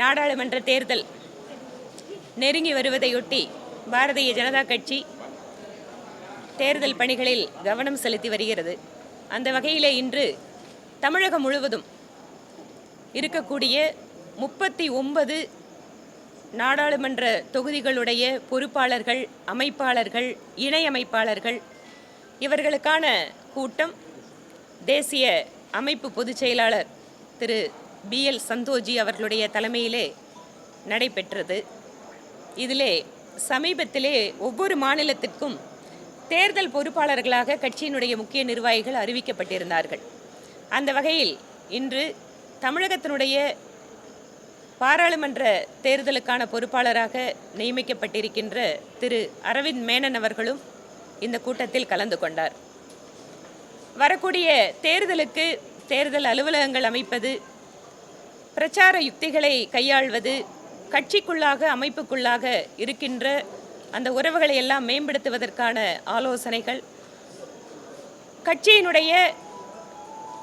நாடாளுமன்ற தேர்தல் நெருங்கி வருவதையொட்டி பாரதிய ஜனதா கட்சி தேர்தல் பணிகளில் கவனம் செலுத்தி வருகிறது. அந்த வகையிலே இன்று தமிழகம் முழுவதும் இருக்கக்கூடிய முப்பத்தி ஒன்பது நாடாளுமன்ற தொகுதிகளுடைய பொறுப்பாளர்கள் அமைப்பாளர்கள் இணை அமைப்பாளர்கள் இவர்களுக்கான கூட்டம் தேசிய அமைப்பு பொதுச் செயலாளர் திரு பி எல் சந்தோஜி அவர்களுடைய தலைமையிலே நடைபெற்றது. இதிலே சமீபத்திலே ஒவ்வொரு மாநிலத்திற்கும் தேர்தல் பொறுப்பாளர்களாக கட்சியினுடைய முக்கிய நிர்வாகிகள் அறிவிக்கப்பட்டிருந்தார்கள். அந்த வகையில் இன்று தமிழகத்தினுடைய பாராளுமன்ற தேர்தலுக்கான பொறுப்பாளராக நியமிக்கப்பட்டிருக்கின்ற திரு அரவிந்த் மேனன் அவர்களும் இந்த கூட்டத்தில் கலந்து கொண்டார். வரக்கூடிய தேர்தலுக்கு தேர்தல் அலுவலகங்கள் அமைப்பது பிரச்சார யுக்திகளை கையாள்வது கட்சிக்குள்ளாக அமைப்புக்குள்ளாக இருக்கின்ற அந்த உறவுகளை எல்லாம் மேம்படுத்துவதற்கான ஆலோசனைகள். கட்சியினுடைய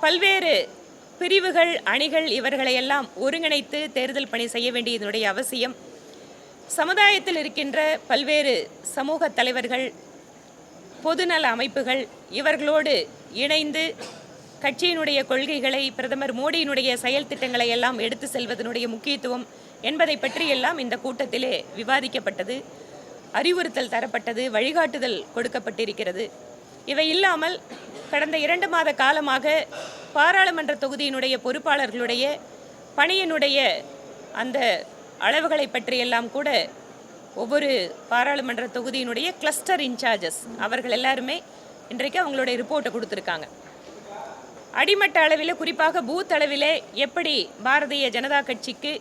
பல்வேறு பிரிவுகள் அணிகள் இவர்களை எல்லாம் ஒருங்கிணைத்து தேர்தல் பணி செய்ய வேண்டியதனுடைய அவசியம். சமுதாயத்தில் இருக்கின்ற பல்வேறு சமூக தலைவர்கள் பொதுநல அமைப்புகள் இவர்களோடு இணைந்து கட்சியினுடைய கொள்கைகளை பிரதமர் மோடியினுடைய செயல் திட்டங்களை எல்லாம் எடுத்து செல்வதனுடைய முக்கியத்துவம் என்பதை பற்றியெல்லாம் இந்த கூட்டத்திலே விவாதிக்கப்பட்டது. அறிவுறுத்தல் தரப்பட்டது வழிகாட்டுதல் கொடுக்கப்பட்டிருக்கிறது. இவை இல்லாமல் கடந்த இரண்டு மாத காலமாக பாராளுமன்ற தொகுதியினுடைய பொறுப்பாளர்களுடைய பணியினுடைய அந்த அளவுகளை பற்றியெல்லாம் கூட ஒவ்வொரு பாராளுமன்ற தொகுதியினுடைய கிளஸ்டர் இன்சார்ஜஸ் அவர்கள் எல்லாருமே இன்றைக்கு அவங்களுடைய ரிப்போர்ட்டை கொடுத்துருக்காங்க. அடிமட்ட அளவில் குறிப்பாக பூத் அளவில் எப்படி பாரதிய ஜனதா கட்சிக்கு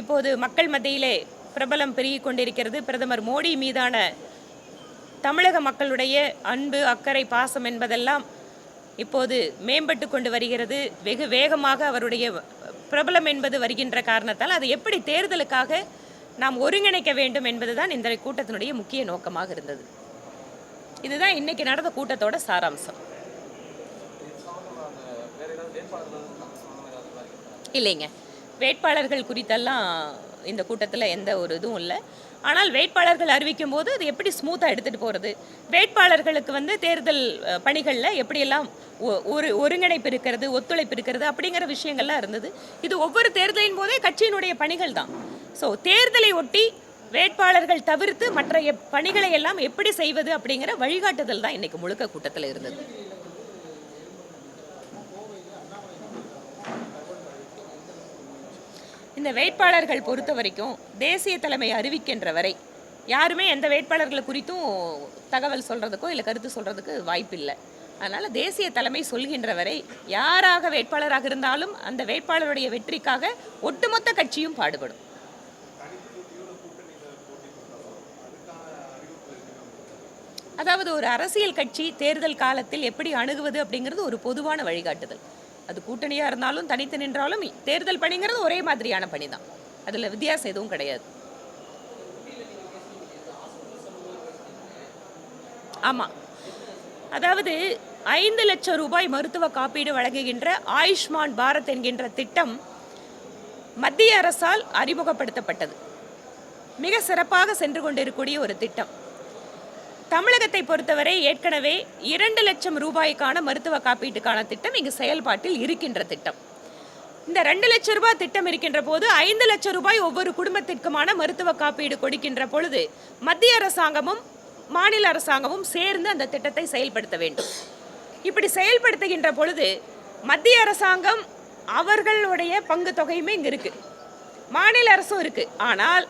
இப்போது மக்கள் மத்தியிலே பிரபலம் பெருகி கொண்டிருக்கிறது. பிரதமர் மோடி மீதான தமிழக மக்களுடைய அன்பு அக்கறை பாசம் என்பதெல்லாம் இப்போது மேம்பட்டு கொண்டு வருகிறது. வெகு வேகமாக அவருடைய பிரபலம் என்பது வருகின்ற காரணத்தால் அது எப்படி தேர்தலுக்காக நாம் ஒருங்கிணைக்க வேண்டும் என்பதுதான் இந்த கூட்டத்தினுடைய முக்கிய நோக்கமாக இருந்தது. இதுதான் இன்னைக்கு நடந்த கூட்டத்தோட சாராம்சம். இல்லைங்க. வேட்பாளர்கள் குறித்தெல்லாம் இந்த கூட்டத்தில் எந்த ஒரு இதுவும் இல்லை. ஆனால் வேட்பாளர்கள் அறிவிக்கும் போது அது எப்படி ஸ்மூத்தாக எடுத்துகிட்டு போகிறது வேட்பாளர்களுக்கு வந்து தேர்தல் பணிகளில் எப்படியெல்லாம் ஒ- ஒரு ஒருங்கிணைப்பு இருக்கிறது ஒத்துழைப்பு இருக்கிறது அப்படிங்கிற விஷயங்கள்லாம் இருந்தது. இது ஒவ்வொரு தேர்தலின் போதே கட்சியினுடைய பணிகள் தான். ஸோ தேர்தலை ஒட்டி வேட்பாளர்கள் தவிர்த்து மற்ற எப்- பணிகளை எல்லாம் எப்படி செய்வது அப்படிங்கிற வழிகாட்டுதல் தான் இன்றைக்கு முழுக்க கூட்டத்தில் இருந்தது. இந்த வேட்பாளர்கள் பொறுத்த வரைக்கும் தேசிய தலைமை அறிவிக்கின்ற வரை யாருமே எந்த வேட்பாளர்களை குறித்தும் தகவல் சொல்கிறதுக்கோ இல்லை கருத்து சொல்கிறதுக்கு வாய்ப்பில்லை. அதனால் தேசிய தலைமை சொல்கின்ற வரை யாராக வேட்பாளராக இருந்தாலும் அந்த வேட்பாளருடைய வெற்றிக்காக ஒட்டுமொத்த கட்சியும் பாடுபடும். அதாவது ஒரு அரசியல் கட்சி தேர்தல் காலத்தில் எப்படி அணுகுவது அப்படிங்கிறது ஒரு பொதுவான வழிகாட்டுதல். அது கூட்டணியாக இருந்தாலும் தனித்து நின்றாலும் தேர்தல் பணிங்கிறது ஒரே மாதிரியான பணி தான் அதில் வித்தியாசம் எதுவும் கிடையாது. ஆமாம் அதாவது ஐந்து லட்சம் ரூபாய் மருத்துவ காப்பீடு வழங்குகின்ற ஆயுஷ்மான் பாரத் என்கின்ற திட்டம் மத்திய அரசால் அறிமுகப்படுத்தப்பட்டது. மிக சிறப்பாக சென்று கொண்டிருக்கக்கூடிய ஒரு திட்டம். தமிழகத்தை பொறுத்தவரை ஏற்கனவே இரண்டு லட்சம் ரூபாய்க்கான மருத்துவ காப்பீட்டுக்கான திட்டம் இங்கு செயல்பாட்டில் இருக்கின்ற திட்டம். இந்த ரெண்டு லட்சம் ரூபாய் திட்டம் இருக்கின்ற போது ஐந்து லட்சம் ரூபாய் ஒவ்வொரு குடும்பத்திற்குமான மருத்துவ காப்பீடு கொடுக்கின்ற பொழுது மத்திய அரசாங்கமும் மாநில அரசாங்கமும் சேர்ந்து அந்த திட்டத்தை செயல்படுத்த வேண்டும். இப்படி செயல்படுத்துகின்ற பொழுது மத்திய அரசாங்கம் அவர்களுடைய பங்கு தொகையுமே இங்கே இருக்குது மாநில அரசும் இருக்குது ஆனால்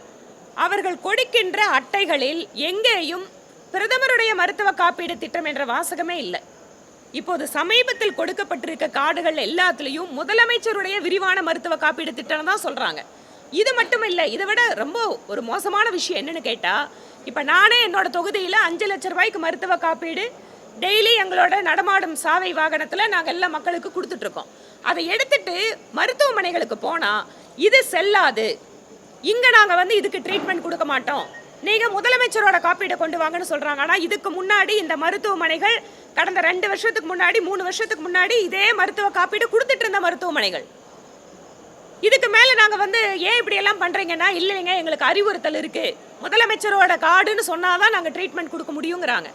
அவர்கள் கொடுக்கின்ற அட்டைகளில் எங்கேயும் பிரதமருடைய மருத்துவ காப்பீடு திட்டம் என்ற வாசகமே இல்லை. இப்போது சமீபத்தில் கொடுக்கப்பட்டிருக்க கார்டுகள் எல்லாத்துலேயும் முதலமைச்சருடைய விரிவான மருத்துவ காப்பீடு திட்டம் தான் சொல்கிறாங்க இது மட்டும் இல்லை இதை விட ரொம்ப ஒரு மோசமான விஷயம் என்னன்னு கேட்டால் இப்போ நானே என்னோட தொகுதியில் அஞ்சு லட்ச ரூபாய்க்கு மருத்துவ காப்பீடு டெய்லி எங்களோட நடமாடும் சாவை வாகனத்தில் நாங்கள் எல்லா மக்களுக்கு கொடுத்துட்ருக்கோம் அதை எடுத்துட்டு மருத்துவமனைகளுக்கு போனால் இது செல்லாது. இங்கே நாங்கள் வந்து இதுக்கு ட்ரீட்மெண்ட் கொடுக்க மாட்டோம். நீங்க முதலமைச்சரோட காப்பீடை கொண்டு வாங்கன்னு சொல்றாங்க. ஆனா இதுக்கு முன்னாடி இந்த மருத்துவமனைகள் கடந்த ரெண்டு வருஷத்துக்கு முன்னாடி மூணு வருஷத்துக்கு முன்னாடி இதே மருத்துவ காப்பீடு கொடுத்துட்டு இருந்த மருத்துவமனைகள். இதுக்கு மேலே நாங்கள் வந்து ஏன் இப்படி எல்லாம் பண்ணுறீங்கன்னா இல்லைங்க எங்களுக்கு அறிவுறுத்தல் இருக்குது முதலமைச்சரோட கார்டுன்னு சொன்னால் தான் நாங்கள் ட்ரீட்மெண்ட் கொடுக்க முடியுங்கிறாங்க.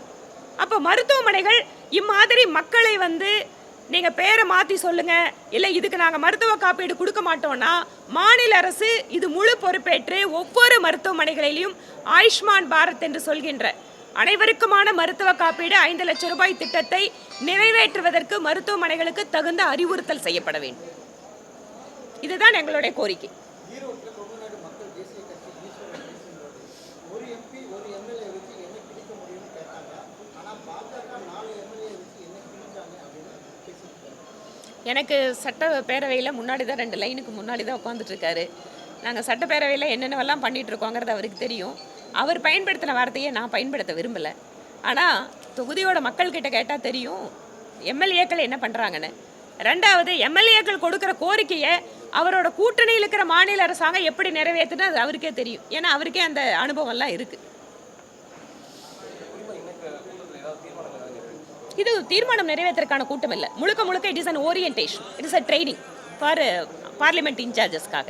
அப்போ மருத்துவமனைகள் இம்மாதிரி மக்களை வந்து நீங்கள் பேரை மாற்றி சொல்லுங்கள் இல்லை இதுக்கு நாங்கள் மருத்துவ காப்பீடு கொடுக்க மாட்டோம்னா மாநில அரசு இது முழு பொறுப்பேற்று ஒவ்வொரு மருத்துவமனைகளிலும் ஆயுஷ்மான் பாரத் என்று சொல்கின்ற அனைவருக்குமான மருத்துவ காப்பீடு ஐந்து லட்சம் ரூபாய் திட்டத்தை நிறைவேற்றுவதற்கு மருத்துவமனைகளுக்கு தகுந்த அறிவுறுத்தல் செய்யப்பட வேண்டும். இதுதான் எங்களுடைய கோரிக்கை. எனக்கு சட்டப்பேரவையில் முன்னாடி தான் ரெண்டு லைனுக்கு முன்னாடி தான் உட்காந்துட்ருக்காரு நாங்கள் சட்டப்பேரவையில் என்னென்னவெல்லாம் பண்ணிகிட்ருக்கோங்கிறது அவருக்கு தெரியும். அவர் பயன்படுத்தின வார்த்தையை நான் பயன்படுத்த விரும்பலை. ஆனால் தொகுதியோட மக்கள்கிட்ட கேட்டால் தெரியும் எம்எல்ஏக்கள் என்ன பண்ணுறாங்கன்னு ரெண்டாவது எம்எல்ஏக்கள் கொடுக்குற கோரிக்கையை அவரோட கூட்டணியில் இருக்கிற மாநில அரசாங்கம் எப்படி நிறைவேற்றுன்னு அது அவருக்கே தெரியும். ஏன்னா அவருக்கே அந்த அனுபவம்லாம் இருக்குது இது தீர்மானம் நிறைவேற்றறதுக்கான கூட்டம் இல்லை. முழுக்க முழுக்க it is an orientation it is a training for parliament இன்சார்ஜஸ்க்காக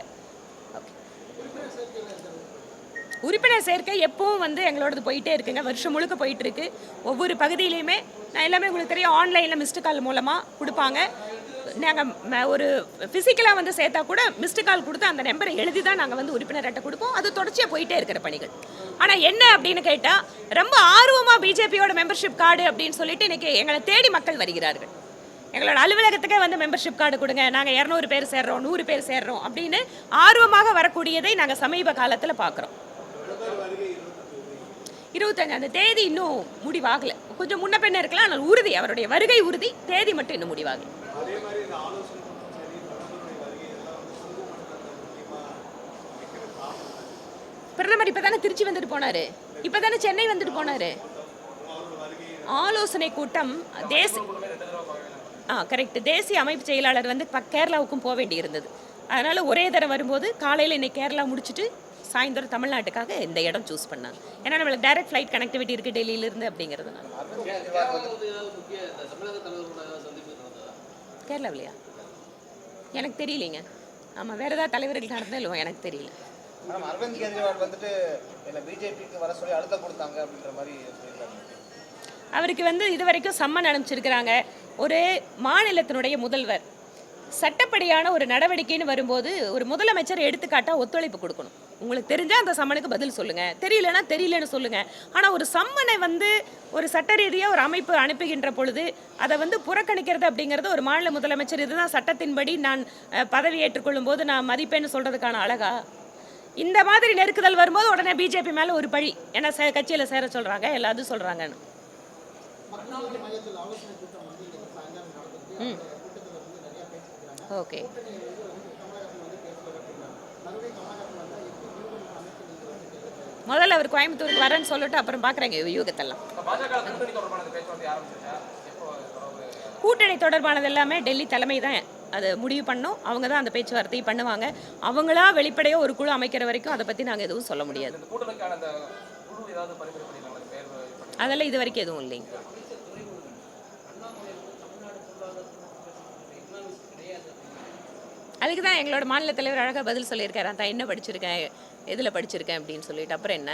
உறுப்பினர் சேர்க்கை எப்பவும் வந்து எங்களோடது போயிட்டே இருக்குங்க. வருஷம் முழுக்க போயிட்டு இருக்கு. ஒவ்வொரு பகுதியிலையுமே நான் எல்லாமே உங்களுக்கு தெரியும் ஆன்லைனில் மிஸ்டு கால் மூலமாக கொடுப்பாங்க. நாங்கள் ஒரு ஃபிசிக்கலாக வந்து சேர்த்தா கூட மிஸ்டு கால் கொடுத்து அந்த நம்பரை எழுதி தான் நாங்கள் வந்து உறுப்பினர்கிட்ட கொடுப்போம். அது தொடர்ச்சியாக போயிட்டே இருக்கிற பணிகள். ஆனால் என்ன அப்படின்னு கேட்டால் ரொம்ப ஆர்வமாக பிஜேபியோட மெம்பர்ஷிப் கார்டு அப்படின்னு சொல்லிட்டு இன்றைக்கி எங்களை தேடி மக்கள் வருகிறார்கள். எங்களோட அலுவலகத்துக்கே வந்து மெம்பர்ஷிப் கார்டு கொடுங்க. நாங்கள் இரநூறு பேர் சேர்றோம் நூறு பேர் சேர்றோம் அப்படின்னு ஆர்வமாக வரக்கூடியதை நாங்கள் சமீப காலத்தில் பார்க்குறோம். இருபத்தஞ்சு அந்த தேதி இன்னும் முடிவாகலை. கொஞ்சம் முன்ன பின்ன இருக்கலாம் ஆனால் உறுதி அவருடைய வருகை உறுதி தேதி மட்டும் இன்னும் முடிவாகலை. பிரதமர் இப்போ தானே திருச்சி வந்துட்டு போனாரு. இப்போ தானே சென்னை வந்துட்டு போனாரு. ஆலோசனை கூட்டம் தேச ஆ கரெக்ட் தேசிய அமைப்பு செயலாளர் வந்து ப- கேரளாவுக்கும் போக வேண்டி இருந்தது அதனால ஒரே தரம் வரும்போது காலையில் இன்னைக்கு கேரளா முடிச்சுட்டு சாயந்தரம் தமிழ்நாட்டுக்காக இந்த இடம் சூஸ் பண்ணாங்க. ஏன்னா நம்மளுக்கு டைரக்ட் ஃப்ளைட் கனெக்டிவிட்டி இருக்குது டெல்லியிலிருந்து அப்படிங்கிறதுனால. கேரளாவிலையா? எனக்கு தெரியலைங்க. ஆமாம் வேறு ஏதாவது தலைவர்கள் நடந்தாலும் எனக்கு தெரியல. மேடம் அரவிந்த் கெஜ்ரிவால் வந்துட்டு என்ன பிஜேபிக்கு வர சொல்லி அழுத்தம் கொடுத்தாங்க அப்படின்ற மாதிரி அவருக்கு வந்து இது வரைக்கும் சம்மன் அனுப்பிச்சிருக்கிறாங்க. ஒரு மாநிலத்தினுடைய முதல்வர் சட்டப்படியான ஒரு நடவடிக்கைன்னு வரும்போது ஒரு முதலமைச்சர் எடுத்துக்காட்டா ஒத்துழைப்பு கொடுக்கணும். உங்களுக்கு தெரிஞ்சா அந்த சம்மனுக்கு பதில் சொல்லுங்க. தெரியலனா தெரியலன்னு சொல்லுங்க. ஆனா ஒரு சம்மனை வந்து ஒரு சட்ட ரீதியாக ஒரு அமைப்பு அனுப்புகின்ற பொழுது அதை வந்து புறக்கணிக்கிறது அப்படிங்கிறது ஒரு மாநில முதலமைச்சர் இதுதான் சட்டத்தின்படி நான் பதவி ஏற்றுக்கொள்ளும் போது நான் மதிப்பேன்னு சொல்றதுக்கான அழகா? இந்த மாதிரி நெருக்குதல் வரும்போது உடனே பிஜேபி மேல ஒரு பழி. ஏன்னா கட்சியில சேர சொல்றாங்க எல்லாத்தையும் நடந்தது ம். ஓகே. முதல்ல அவர் கோயம்புத்தூருக்கு வரேன்னு சொல்லிட்டு அப்புறம் பார்க்குறேங்க யூகத்தெல்லாம். கூட்டணி தொடர்பானது எல்லாமே டெல்லி தலைமை தான் அதை முடிவு பண்ணோம். அவங்க தான் அந்த பேச்சுவார்த்தையை பண்ணுவாங்க. அவங்களா வெளிப்படையாக ஒரு குழு அமைக்கிற வரைக்கும் அதை பற்றி நாங்கள் எதுவும் சொல்ல முடியாது. அதெல்லாம் இது வரைக்கும் எதுவும் இல்லைங்க. அதுக்கு தான் எங்களோட மாநில தலைவர் அழகாக பதில் சொல்லியிருக்காரு. தான் என்ன படிச்சிருக்கேன் எதில் படிச்சிருக்கேன் அப்படின்னு சொல்லிட்டு. அப்புறம் என்ன?